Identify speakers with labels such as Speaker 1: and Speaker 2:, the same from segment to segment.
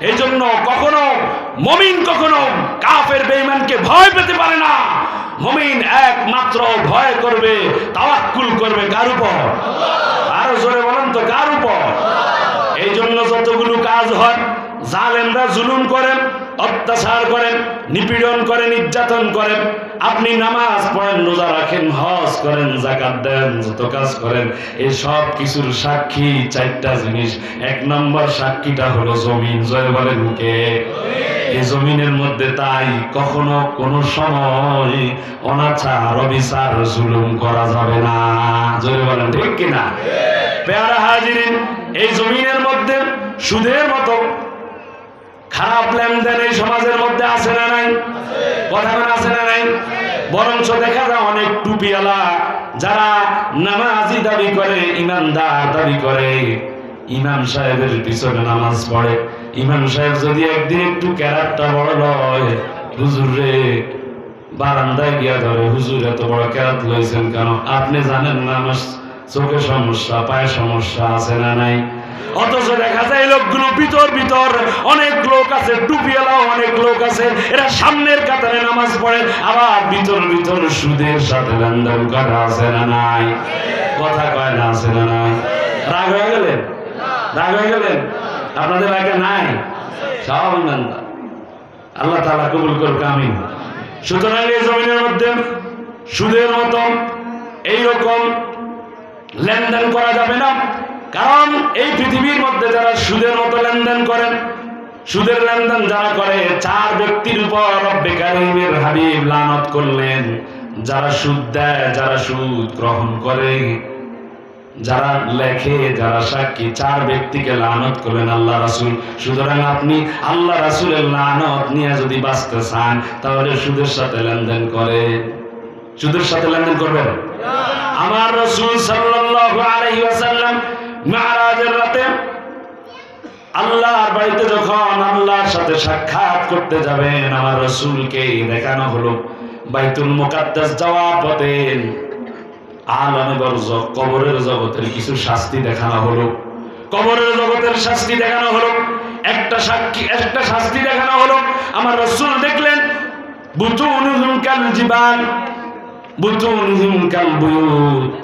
Speaker 1: এই জন্য কখনো মমিন কখনো কাফের বেইমানকে ভয় পেতে পারে না। মমিন একমাত্র ভয় করবে, তাওয়াক্কুল করবে কার উপর? আরও জোরে বলেন তো, কার উপর? এই জন্য যতগুলো কাজ হয়, জালেমরা জুলুম করেন অত্যাচার করেন, নিপীড়ন করেন, নির্যাতন করেন। আপনি নামাজ পড়েন, রোজা রাখেন, হজ করেন জাকাত দেন, যত কাজ করেন এই সব কিছুর সাক্ষী চারটা জিনিস। এক নম্বর সাক্ষীটা হলো জমিন। জয় বলেন কে? এই জমিনের মধ্যে তাই কখনো কোনো সময় অনাচার অবিচার জুলুম করা যাবে না। জয় বলেন, ঠিক কিনা? পেয়ারা হাজিরিন, এই জমিনের মধ্যে সুদের মতো খারাপ লেনদেন এই সমাজের মধ্যে আছে না নাই? কথা আছে না নাই? বরঞ্চ দেখা যায় অনেক টুপিওয়ালা যারা নামাজি দাবি করে, ইমানদার দাবি করে। ইমাম সাহেবের পিছনে নামাজ পড়ে। ইমাম সাহেব যদি একদিন একটু ক্যারাটটা বড় লয়, হুজুর রে, বারান্দায় গিয়া ধরে, হুজুর এত বড় ক্যারাত লইছেন কেন? আপনি জানেন না আমার চোখে সমস্যা, পায়ে সমস্যা আছে না নাই? অথচ দেখা যায় লোকগুলো ভিতর ভিতর। অনেক লোক আছে টুপিওয়ালাও অনেক লোক আছে। এরা সামনের কাতারে নামাজ পড়ে, আবার ভিতর ভিতর সুদের সাথে লেনদেন করা আছে না নাই? কথা কয় না আছে না নাই? রাগ হয়ে গেলেন? রাগ হয়ে গেলেন? আপনাদের আগে নাই? সব আল্লাহ তালা কবুল করবে আমিন। সুতরাং এই জমিনের মধ্যে সুদের মতো এইরকম লেনদেন করা যাবে না। কারণ এই পৃথিবীর মধ্যে যারা সুদের মতো লেনদেন করেন সুদের লেনদেন যারা করে চার ব্যক্তির উপর রব্বে কারিমের হাবিব লানত করলেন। যারা সুদ দেয় যারা সুদ গ্রহণ করে। যারা লেখে যারা সাক্ষী চার ব্যক্তিকে লানত করলেন আল্লাহ রাসুল। সুতরাং আপনি আল্লাহ রাসুলের লানত নিয়ে যদি বাঁচতে চান তাহলে সুদের সাথে লেনদেন করে সুদের সাথে লেনদেন করবেন? আমার রসুল সাল্লাল্লাহু আলাইহি ওয়াসাল্লাম মেরাজের রাতে আল্লাহর বাড়িতে যখন আল্লাহর সাথে সাক্ষাৎ করতে যাবেন, আমার রসুলকে দেখানো হলো। বাইতুল মুকাদ্দাস যাওয়ার পথে কবরের জগতের কিছু শাস্তি দেখানো হলো। কবরের জগতের শাস্তি দেখানো হলো। একটা সাক্ষী, একটা শাস্তি দেখানো হলো। আমার রসুল দেখলেন বুতুনুহুম কাল জিবাল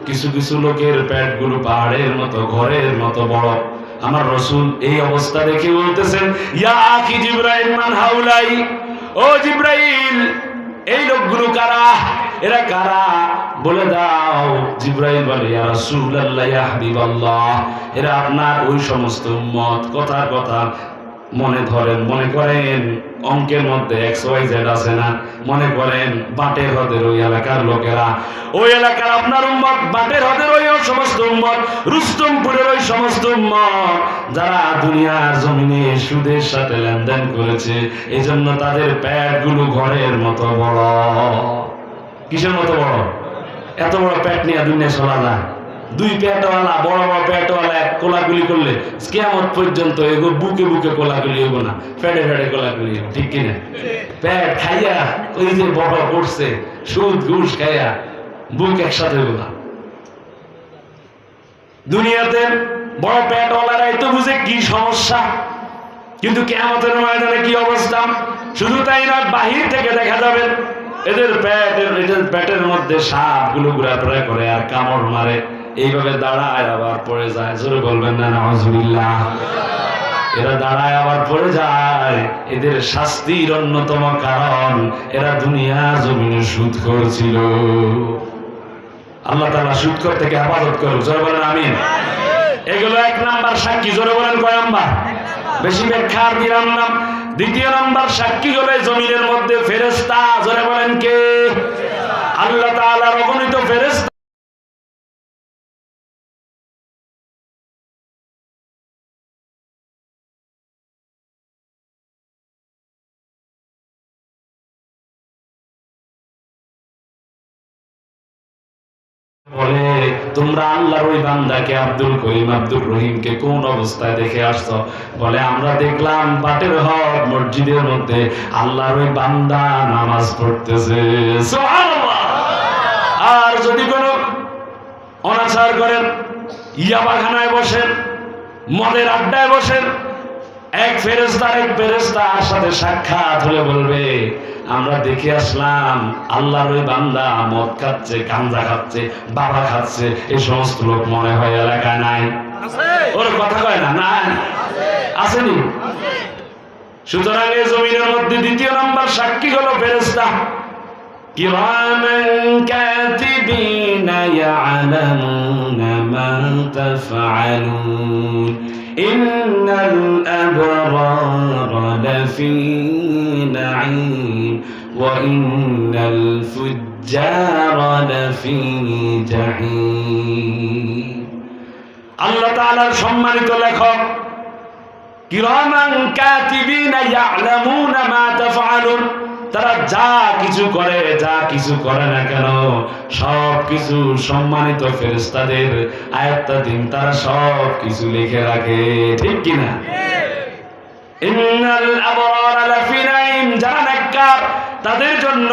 Speaker 1: কিছু কিছু লোকের পাহাড়ের মতো, ঘরের মতো বড়। আমার এই অবস্থা দেখে বলতেছেন, ইয়া মান হাউলাই? ও জিব্রাইল, এই লোকগুলো কারা? এরা কারা? বলে দাও। জিব্রাইল বলে এরা আপনার ওই সমস্ত উম্মত। কথার কথা মনে ধরেন, মনে করেন অঙ্কের মধ্যে এক্স ওয়াই জেড আছে না? মনে করেন বাটের হদের ওই এলাকার লোকেরা। ওই এলাকার আপনার উম্মত, বাটের হদের ওই সমস্ত উম্মত, রুস্তমপুরের ওই সমস্ত উম্মত, যারা দুনিয়ার জমিনে সুদের সাথে লেনদেন করেছে এই জন্য তাদের প্যাটগুলো ঘরের মতো বড়। কিসের মতো বড়? এত বড় প্যাট নিয়ে দুনিয়া চলা যায়। দুই প্যাটওয়ালা বড় বড় প্যাটওয়ালা এক কোলাগুলি করলে কেমন পর্যন্ত এগো বুকে বুকে কোলাগুলি হইব না, ফেডে ফেডে কোলাগুলি ঠিক কিনা? প্যাট খাইয়া ওই যে বড় করছে, সুদ, ঘুষ খাইয়া বুক একসাথে হইব না। দুনিয়াতে বড় প্যাটওয়ালারাই তো বুঝে কি সমস্যা, কিন্তু কেমতের ময়দানে কি অবস্থা? শুধু তাই না, বাহির থেকে দেখা যাবে এদের প্যাটের এদের প্যাটের মধ্যে সাপগুলো ঘোরাফেরা করে আর কামড় মারে। এইভাবে দাঁড়ায় আবার পড়ে যায়। জোরে বলবেন না নজরুল্লাহ এরা দাঁড়ায় আবার পড়ে যায়। এদের শাস্তির অন্যতম কারণ এরা দুনিয়া জমিনে সুদ করেছিল আল্লাহ তাআলা সুদ কর থেকে হেফাজত করুক। জোরে বলেন আমিন। এগুলো এক নাম্বার সাক্ষী। জোরে বলেন কয় নাম্বার? বেশি ব্যাখ্যা আর দিলাম না। দ্বিতীয় নাম্বার সাক্ষী হলো জমিনের মধ্যে ফেরেস্তা জোরে বলেন কে? আল্লাহ তাআলার অগণিত ফেরেস্তা বলে, তোমরা আল্লাহর ওই বান্দাকে আব্দুল করিম আব্দুল রহিমকে কোন অবস্থায় দেখে আসছো? বলে, আমরা দেখলাম বাটের হক মসজিদের মধ্যে আল্লাহর ওই বান্দা নামাজ পড়তেছে। আর যদি কোনো অনাচার করেন, ইয়াবাখানায় বসেন, মদের আড্ডায় বসেন, এক ফেরেস্তা এক ফেরেস্তার সাথে সাক্ষাৎ হলে বলবে আমরা দেখে আসলাম আল্লাহর ওই বান্দা মদ খাচ্ছে গাঞ্জা খাচ্ছে বাবা খাচ্ছে এই সমস্ত লোক মনে হয় এলাকায় নাই ওর কথা কয় না নাই আসেনি সুতরাং এই জমিনের মধ্যে দ্বিতীয় নম্বর সাক্ষী হলো ফেরেস্তা كراما كاتبين يعلمون ما تفعلون إن الأبرار لفي نعيم وإن الفجار لفي جحيم আল্লাহ তাআলার সম্মানিত লেখক কিরামান কাতিবিনা ইয়ালামুনা মা তাফআলুন তারা যা কিছু করে যা কিছু করে না কেন সব কিছু সম্মানিত ফেরেশতাদের আয়াত্তাধীন তারা সব কিছু লিখে রাখে ঠিক কি না ইন্নাল আবরার লাফি নাঈম যারা নেককার তাদের জন্য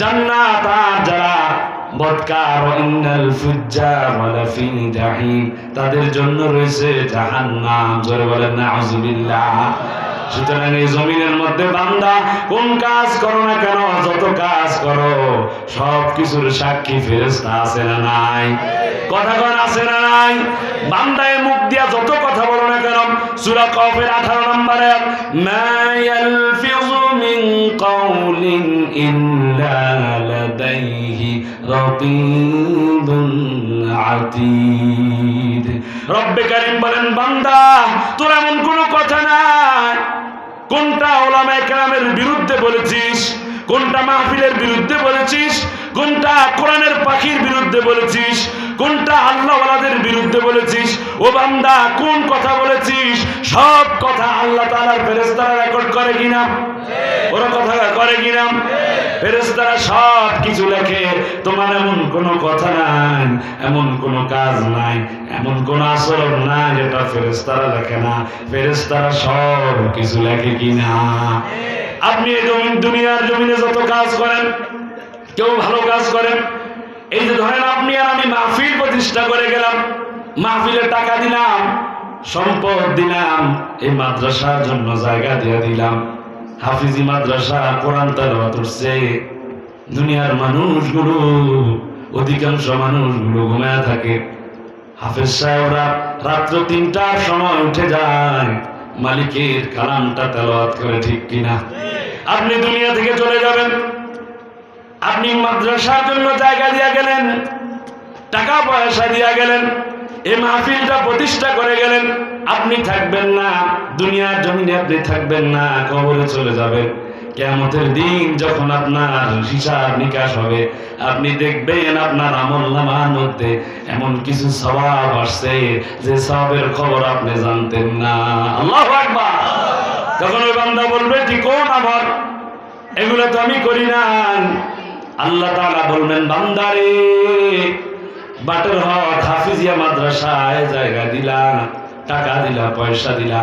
Speaker 1: জান্নাত আর যারা তাদের জন্য রয়েছে জাহান্নাম। জোরে বলেন সুতরাং এই জমিনের মধ্যে বান্দা কোন কাজ করো না কেন, যত কাজ করো, সব কিছুর সাক্ষী ফেরেস্তা আছে না নাই? কথা কন, আছে না নাই? বান্দায় মুখ দিয়া যত কথা বলো না কেন, সূরা কফের 18 নম্বরে কাউলিন ইল্লা লাদাইহি রাকিবুন আতীদ রব্বে কারীম বলেন, বান্দা, তোর এমন কোনো কথা নাই। কোনটা ওলামা একরামের বিরুদ্ধে বলেছিস? কোনটা মাহফিলের বিরুদ্ধে বলেছিস? কোনটা কোরআনের পাখির বিরুদ্ধে বলেছিস? কোনটা আল্লাহ আল্লাহওয়ালাদের বিরুদ্ধে বলেছিস? ও বান্দা, কোন কথা বলেছিস? সব কথা আল্লাহ তাআলার ফেরেশতারা রেকর্ড করে কিনা? ওরা কথা করে কিনা? ফেরেশতারা সব কিছু লেখে। তোমার এমন কোনো কথা নাই, এমন কোনো কাজ নাই, এমন কোনো আচরণ নাই যেটা ফেরেশতারা লেখে না। ফেরেশতারা সব কিছু লেখে কিনা? আপনি এই জমিন দুনিয়ার জমিনে যত কাজ করেন, কেউ ভালো কাজ করেন এই যে ধরেন আপনি আর আমি মাহফিল প্রতিষ্ঠা করে গেলাম, মাহফিলে টাকা দিলাম, সম্পদ দিলাম, এই মাদ্রাসার জন্য জায়গা দিয়ে দিলাম। হাফিজি মাদ্রাসা, কোরআন করছে। দুনিয়ার মানুষগুলো, অধিকাংশ মানুষগুলো ঘুমায় থাকে। হাফেজ সাহেবরা রাত্র তিনটার সময় উঠে যায়, মালিকের কালামটা তেলাওয়াত করে ঠিক কিনা? আপনি দুনিয়া থেকে চলে যাবেন। আপনি মাদ্রাসার জন্য জায়গা দিয়া গেলেন, টাকা পয়সা দিয়া গেলেন এই মাহফিলটা প্রতিষ্ঠা করে গেলেন, আপনি থাকবেন না, দুনিয়ার জমিনে আপনি থাকবেন না, কবরে চলে যাবেন। কেমতের দিন যখন আপনার হিসাব নিকাশ হবে, আপনি দেখবেন আপনার আমল নামার মধ্যে এমন কিছু স্বভাব আসছে, যে সবের খবর আপনি জানতেন না। আল্লাহ আকবার! তখন ওই বান্দা বলবে ঠিক কোন আমার এগুলো তো আমি করি না আল্লাহ তাআলা বলবেন, বান্দারে, বাটের হক হাফিজিয়া মাদ্রাসায় জায়গা দিলা টাকা দিলা, পয়সা দিলা,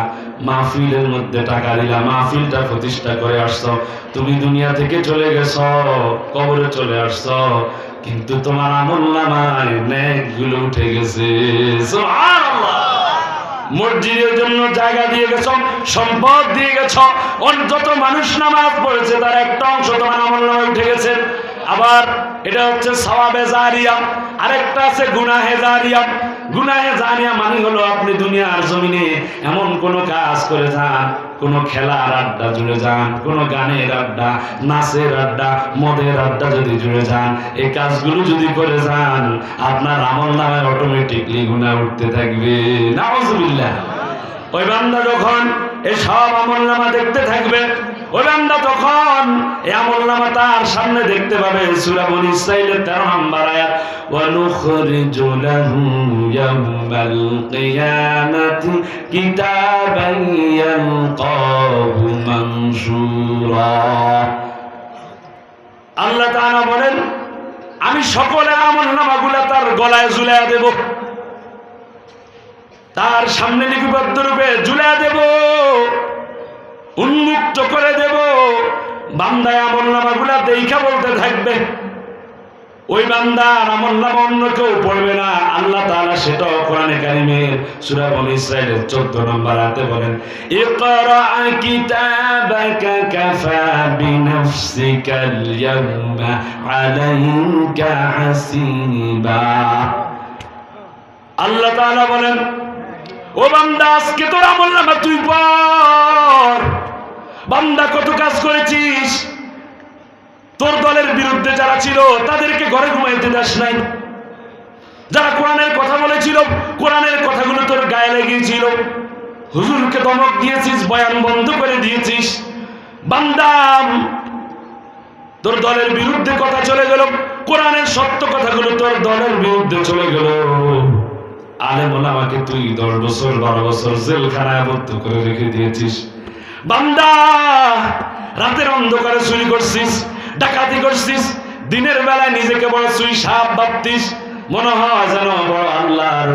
Speaker 1: মাহফিলের মধ্যে টাকা দিলা, মাহফিলটা প্রতিষ্ঠা করে আসছো, তুমি দুনিয়া থেকে চলে গেছো, কবরে চলে আসছো, কিন্তু তোমার আমল নামায় নেকগুলো উঠে গেছে। মসজিদের জন্য জায়গা দিয়ে গেছ, সম্পদ দিয়ে গেছ যত মানুষ নামাজ পড়েছে, তার একটা অংশ তোমার আমল নামে উঠে গেছে। আবার এটা হচ্ছে সওয়াবে জারিয়া। আরেকটা আছে গুনাহে জারিয়া। গুনাহে জারিয়া মানে হলো আপনি দুনিয়ার জমিনে এমন কোন কাজ করে যান, কোন খেলার আড্ডা জুড়ে যান, কোন গানের আড্ডা, নাচের আড্ডা, মদের আড্ডা যদি জুড়ে যান, এই কাজগুলো যদি করে যান, আপনার আমল নামে অটোমেটিকলি গুণা উঠতে থাকবে। নাউজুবিল্লাহ। ওই বান্দা যখন এই সব আমল নামা দেখতে থাকবে তার সামনে দেখতে পাবে। সূরা বনী ইসরাঈলের 13 নম্বর আয়াত ওয়া নুখরিজু লাহু ইয়াওমাল কিয়ামাতি কিতাবান ইয়ালকাহু মানশুরা। আল্লাহ বলেন, আমি সকলের আমল নামাগুলা তার গলায় ঝুলাইয়া দেব। তার সামনে লিপিবদ্ধ রূপে ঝুলাইয়া দেব। উন্মুক্ত করে দেব। বান্দায় আমল নামাগুলা দেখা বলতে থাকবে। ওই বান্দার আমল নাম অন্য কেউ পড়বে না। আল্লাহ তাআলা সেটাও কোরআনে কারিমের সূরা বনী ইসরাইলের 14 নম্বর আয়াতে বলেন, ইকরা কিতাবাকা কাফা বিনাফসিকাল ইয়াওমা আলাইকা হাসিবা। আল্লাহ তাআলা বলেন ও বান্দা, আজকে তোর আমল নামা তুই পড় বান্দা, কত কাজ করেছিস? তোর দলের বিরুদ্ধে যারা ছিল, তাদেরকে ঘরে ঘুমাইতে দাস নাই। যারা কোরআনের কথা বলেছিল, কোরআনের কথাগুলো তোর গায়ে লেগেছিল। হুজুরকে দমক দিয়েছিস, বয়ান বন্ধ করে দিয়েছিস। বান্দাম তোর দলের বিরুদ্ধে কথা চলে গেল, কোরআনের সত্য কথাগুলো তোর দলের বিরুদ্ধে চলে গেল। আলেম আমাকে তুই দশ বছর, বারো বছর জেলখানায় আবদ্ধ করে রেখে দিয়েছিস। বান্দা, রাতের অন্ধকারে চুরি করছিস, ডাকাতি করছিস, দিনের বেলায় নিজেকে বড় সুই সাপ ভাবতিস। মনে হয় যেন বড় আল্লাহর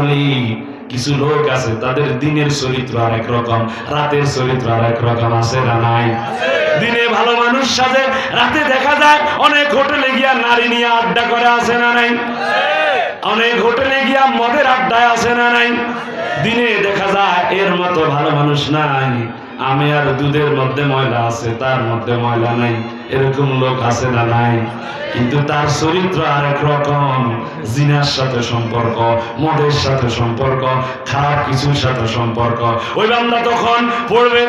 Speaker 1: কিছু লোক আছে, তাদের দিনের চরিত্র আর রকম, রাতের চরিত্র আর এক রকম, আছে না নাই? দিনে ভালো মানুষ সাজে, রাতে দেখা যায় অনেক হোটেলে গিয়া নারী নিয়ে আড্ডা করে, আছে না নাই? অনেক হোটেলে গিয়া মদের আড্ডায় আছে না নাই? দিনে দেখা যায় এর মতো ভালো মানুষ নাই। আমি আর দুধের মধ্যে ময়লা আছে, তার মধ্যে ময়লা নাই। এরকম লোক আছে না নাই? কিন্তু তার চরিত্র আরেক রকম। জিনার সাথে সম্পর্ক, মদের সাথে সম্পর্ক, খারাপ কিছুর সাথে সম্পর্ক। ওই বান্দা তখন পড়বে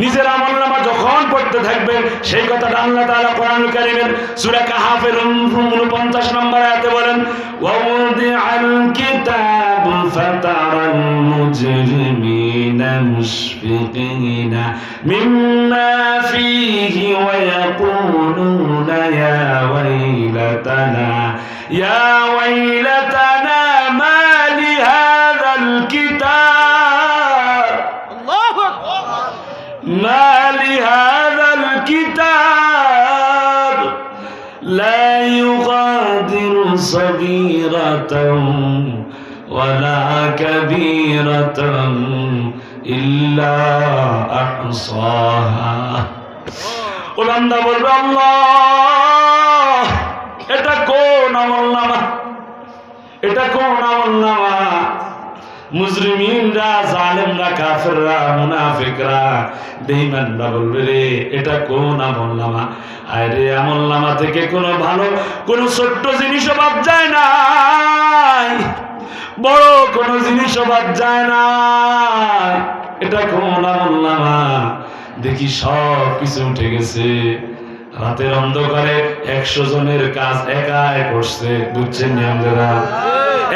Speaker 1: নিজের আমল নামা যখন পড়তে থাকবে সেই কথাটা আল্লাহ তাআলা কোরআনুল কারীমের সূরা কাহাফের 49 নম্বর আয়াতে বলেন, ওয়াউদিআল কিতাব ফাতারাল মুজরিমিনা মুশফিকিনা মিম্মা ফীহি ওয়া ইয়াকুলুনা ইয়া ওয়াইলাতানা ইয়া ওয়াইলাতানা صغيرة ولا كبيرة إلا أحصاها ও বান্দা বলবে আল্লাহ এটা কোন আমল নামা এটা কোন আমল নামা মুজরিমিনরা, জালেমরা, কাফেররা, মুনাফিকরা, বেঈমানরা বলবে, রে, এটা কোন আমলনামা আয় রে আমলনামা থেকে কোনো ভালো, কোনো ছোট্ট জিনিসও বাদ যায় না। বড় কোনো জিনিসও বাদ যায় না। এটা কোন আমলনামা দেখি সব কিছু উঠে গেছে। রাতের অন্ধকারে একশো জনের কাজ একাই করছে, বুঝছেন নিয়মদেরা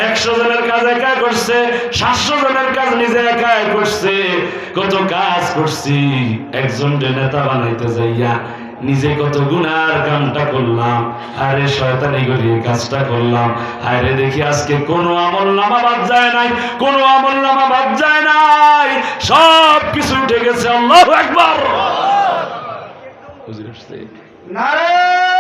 Speaker 1: একশো জনের কাজ একা করছে, সাতশো জনের কাজ নিজে একাই করছে। কত কাজ করছি, একজন নেতা বানাইতে যাইয়া নিজে কত গুনার কামটা করলাম। আরে শয়তানি করি কাজটা করলাম। আরে দেখি আজকে কোনো আমল নামা বাদ যায় নাই, কোনো আমল নামা বাদ যায় নাই। সব কিছু উঠে গেছে, আল্লাহু আকবার। হুজুর
Speaker 2: नारायण